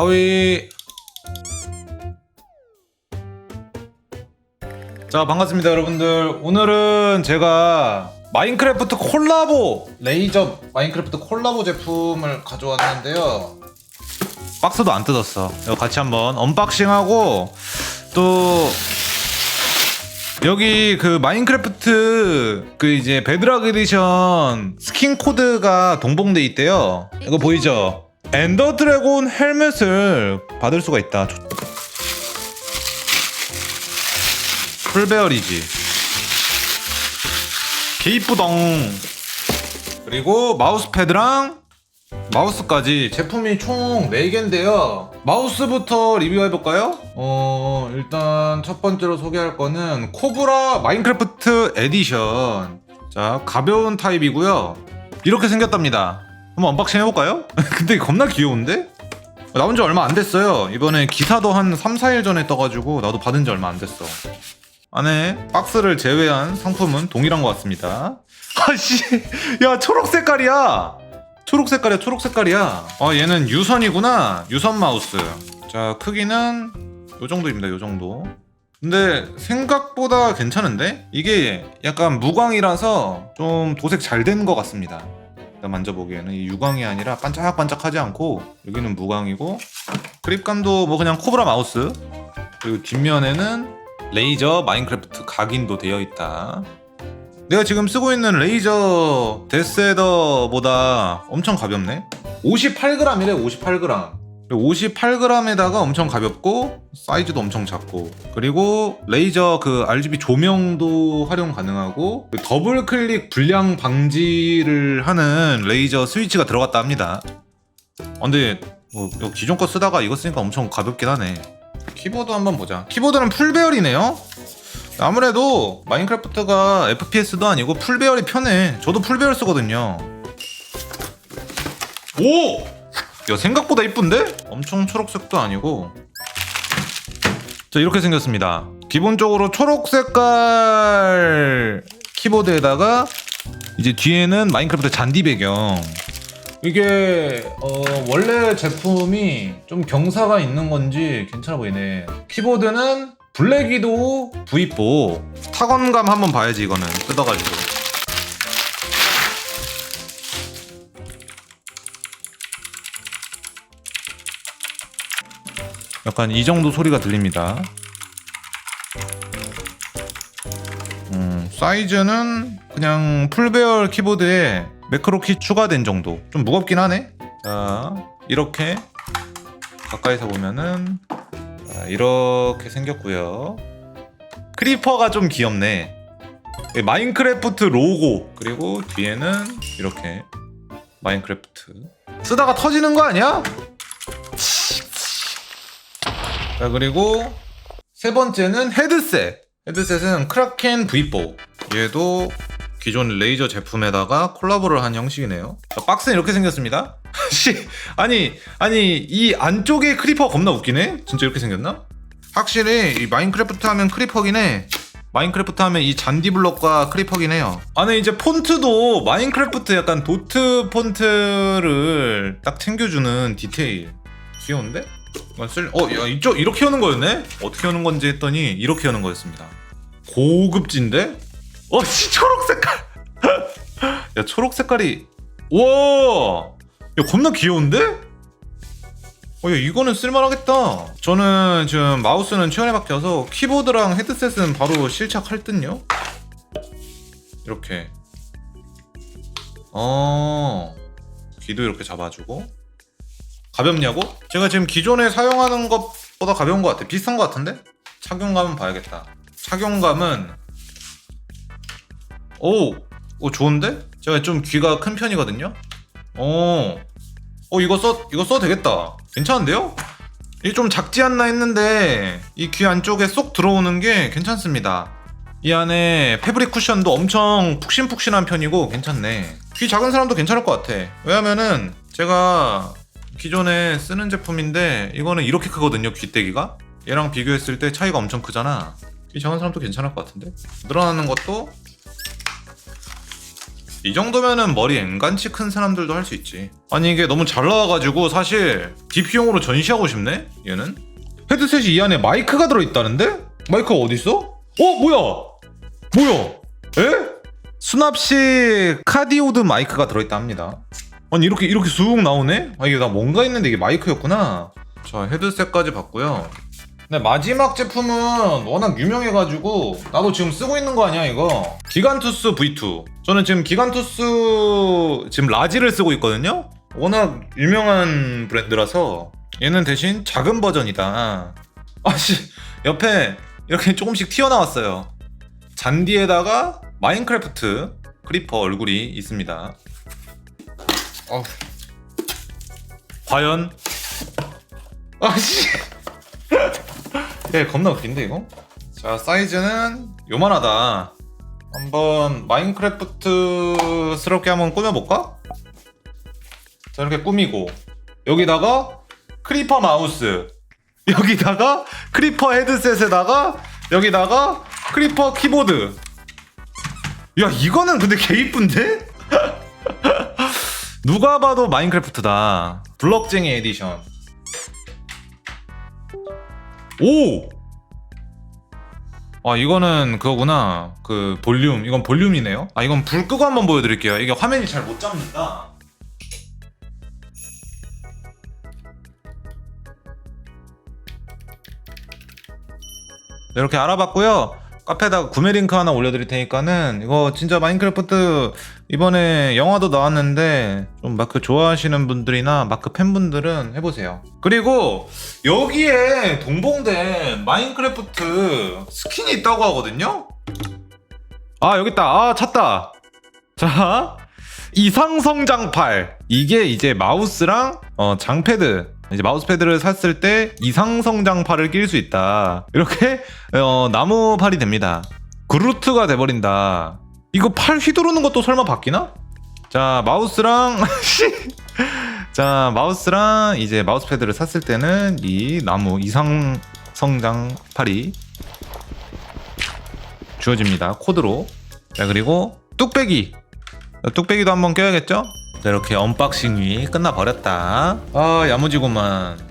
하위. 자 반갑습니다 여러분들. 오늘은 제가 마인크래프트 콜라보 레이저 마인크래프트 콜라보 제품을 가져왔는데요. 박스도 안 뜯었어. 이거 같이 한번 언박싱하고 또 여기 그 마인크래프트 그 이제 베드락 에디션 스킨 코드가 동봉돼 있대요. 이거 보이죠? 엔더 드래곤 헬멧을 받을 수가 있다. 풀베어리지. 개이쁘덩. 그리고 마우스패드랑 마우스까지 제품이 총 4개인데요. 마우스부터 리뷰해볼까요? 어 일단 첫 번째로 소개할 거는 코브라 마인크래프트 에디션. 자 가벼운 타입이고요. 이렇게 생겼답니다 한번 언박싱 해볼까요? 근데 겁나 귀여운데? 나온 지 얼마 안 됐어요 이번에 기사도 한 3, 4일 전에 떠가지고 나도 받은 지 얼마 안 됐어 안에 박스를 제외한 상품은 동일한 것 같습니다. 아씨, 야 초록 색깔이야. 초록 색깔이야, 초록 색깔이야. 아 얘는 유선이구나. 유선 마우스. 자 크기는 요 정도입니다, 요 정도. 근데 생각보다 괜찮은데? 이게 약간 무광이라서 좀 도색 잘 된 것 같습니다. 일단 만져보기에는 이 유광이 아니라 반짝반짝하지 않고 여기는 무광이고 그립감도 뭐 그냥 코브라 마우스 그리고 뒷면에는 레이저 마인크래프트 각인도 되어 있다. 내가 지금 쓰고 있는 레이저 데스헤더보다 엄청 가볍네. 58g이래 58g. 58g에다가 엄청 가볍고 사이즈도 엄청 작고 그리고 레이저 그 RGB 조명도 활용 가능하고 그 더블 클릭 불량 방지를 하는 레이저 스위치가 들어갔다 합니다. 아, 근데 뭐 기존 거 쓰다가 이거 쓰니까 엄청 가볍긴 하네. 키보드 한번 보자. 키보드는 풀배열이네요. 아무래도 마인크래프트가 FPS도 아니고 풀배열이 편해. 저도 풀배열 쓰거든요. 오! 야 생각보다 이쁜데? 엄청 초록색도 아니고. 자 이렇게 생겼습니다. 기본적으로 초록 색깔 키보드에다가 이제 뒤에는 마인크래프트 잔디 배경. 이게 어, 원래 제품이 좀 경사가 있는 건지 괜찮아 보이네. 키보드는 블랙이도 V4 타건감 한번 봐야지 이거는 뜯어가지고. 약간 이 정도 소리가 들립니다. 음, 사이즈는 그냥 풀배열 키보드에 매크로키 추가된 정도. 좀 무겁긴 하네. 자, 이렇게 가까이서 보면은 자, 이렇게 생겼고요. 크리퍼가 좀 귀엽네. 이 마인크래프트 로고 그리고 뒤에는 이렇게 마인크래프트. 쓰다가 터지는 거 아니야? 자 그리고 세 번째는 헤드셋. 헤드셋은 크라켄 V4. 얘도 기존 레이저 제품에다가 콜라보를 한 형식이네요. 자, 박스는 이렇게 생겼습니다. 씨, 아니, 아니 이 안쪽에 크리퍼 겁나 웃기네. 진짜 이렇게 생겼나? 확실히 이 마인크래프트 하면 크리퍼긴 해. 마인크래프트 하면 이 잔디 블럭과 크리퍼긴 해요. 안에 이제 폰트도 마인크래프트 약간 도트 폰트를 딱 챙겨주는 디테일. 귀여운데? 어, 쓸- 어, 야, 이쪽 이렇게 여는 거였네? 어떻게 여는 건지 했더니 이렇게 여는 거였습니다. 고급진데? 어, 씨, 초록 색깔. 야, 초록 색깔이. 우와! 야, 겁나 귀여운데? 어, 야, 이거는 쓸만하겠다. 저는 지금 마우스는 최근에 바뀌어서 키보드랑 헤드셋은 바로 실착할 듯요? 이렇게. 어, 귀도 이렇게 잡아주고. 가볍냐고? 제가 지금 기존에 사용하는 것보다 가벼운 것 같아. 비슷한 것 같은데? 착용감은 봐야겠다. 착용감은 오, 오 좋은데? 제가 좀 귀가 큰 편이거든요. 오, 어 이거 써 이거 써도 되겠다. 괜찮은데요? 이게 좀 작지 않나 했는데 이 귀 안쪽에 쏙 들어오는 게 괜찮습니다. 이 안에 패브릭 쿠션도 엄청 푹신푹신한 편이고 괜찮네. 귀 작은 사람도 괜찮을 것 같아. 왜냐면은 제가 기존에 쓰는 제품인데 이거는 이렇게 크거든요 귀때기가. 얘랑 비교했을 때 차이가 엄청 크잖아. 귀 작은 사람도 괜찮을 것 같은데. 늘어나는 것도 이 정도면은 머리 앵간치 큰 사람들도 할 수 있지 아니 이게 너무 잘 나와가지고 사실 DP용으로 전시하고 싶네 얘는 헤드셋이 이 안에 마이크가 들어있다는데? 마이크가 어딨어? 어 뭐야 뭐야 에? 수납식 카디오드 마이크가 들어있다 합니다 아니 이렇게 이렇게 쑥 나오네? 아 이게 나 뭔가 있는데 이게 마이크였구나. 자 헤드셋까지 봤고요. 근데 마지막 제품은 워낙 유명해가지고 나도 지금 쓰고 있는 거 아니야 이거? 기간투스 V2 저는 지금 기간투스 지금 라지를 쓰고 있거든요? 워낙 유명한 브랜드라서 얘는 대신 작은 버전이다. 아씨. 옆에 이렇게 조금씩 튀어나왔어요. 잔디에다가 마인크래프트 크리퍼 얼굴이 있습니다 어후. 과연 아씨 예, 겁나 웃긴데 이거? 자, 사이즈는 요만하다. 한번 마인크래프트스럽게 한번 꾸며볼까? 자, 이렇게 꾸미고 여기다가 크리퍼 마우스 여기다가 크리퍼 헤드셋에다가 여기다가 크리퍼 키보드 야 이거는 근데 개 이쁜데? 누가 봐도 마인크래프트다. 블럭쟁이 에디션. 오! 아 이거는 그거구나. 그 볼륨. 이건 볼륨이네요? 아 이건 불 끄고 한번 보여드릴게요. 이게 화면이 잘 못 잡는다. 네, 이렇게 알아봤고요 카페에다가 구매 링크 하나 올려드릴 테니까는 이거 진짜 마인크래프트 이번에 영화도 나왔는데 좀 마크 좋아하시는 분들이나 마크 팬분들은 해보세요. 그리고 여기에 동봉된 마인크래프트 스킨이 있다고 하거든요. 아 여기 있다. 아 찾다. 자 이상성장팔 이게 이제 마우스랑 어, 장패드 이제 마우스패드를 샀을 때 이상성장팔을 낄 수 있다. 이렇게 어, 나무 팔이 됩니다. 그루트가 돼버린다. 이거 팔 휘두르는 것도 설마 바뀌나? 자 마우스랑 자 마우스랑 이제 마우스패드를 샀을 때는 이 나무 이상 성장 팔이 주어집니다 코드로 자 그리고 뚝배기 뚝배기도 한번 껴야겠죠? 자 이렇게 언박싱이 끝나 버렸다. 아 야무지구만